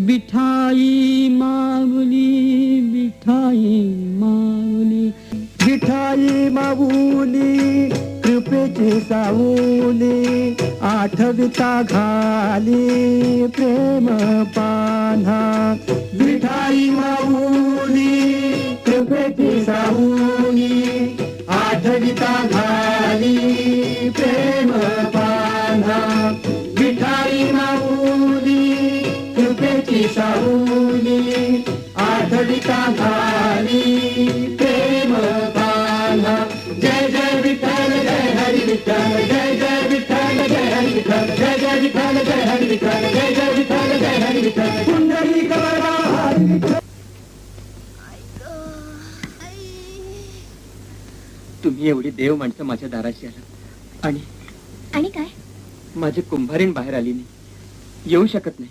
बिठाई माऊली बिठाई माऊली. बिठाई माऊली कृपेची साऊली आठविता घाली प्रेम पान्हा. बिठाई माऊली कृपेची साऊली आठविता घाली प्रेम पान्हा. बिठाई मा आठविता घाली प्रेम पान्हा जय जय विठ्ठल जय हरी विठ्ठल जय जय विठ्ठल जय हरी विठ्ठल जय जय विठ्ठल जय हरी विठ्ठल जय जय विठ्ठल जय हरी विठ्ठल. कुंडली कवरा हरी विठ्ठल. तुम्ही एवढी देव माणसं माझ्या दाराशी आला आणि आणि काय? माझी कुंभारीण बाहेर आली नाही. येऊ शकत नाही.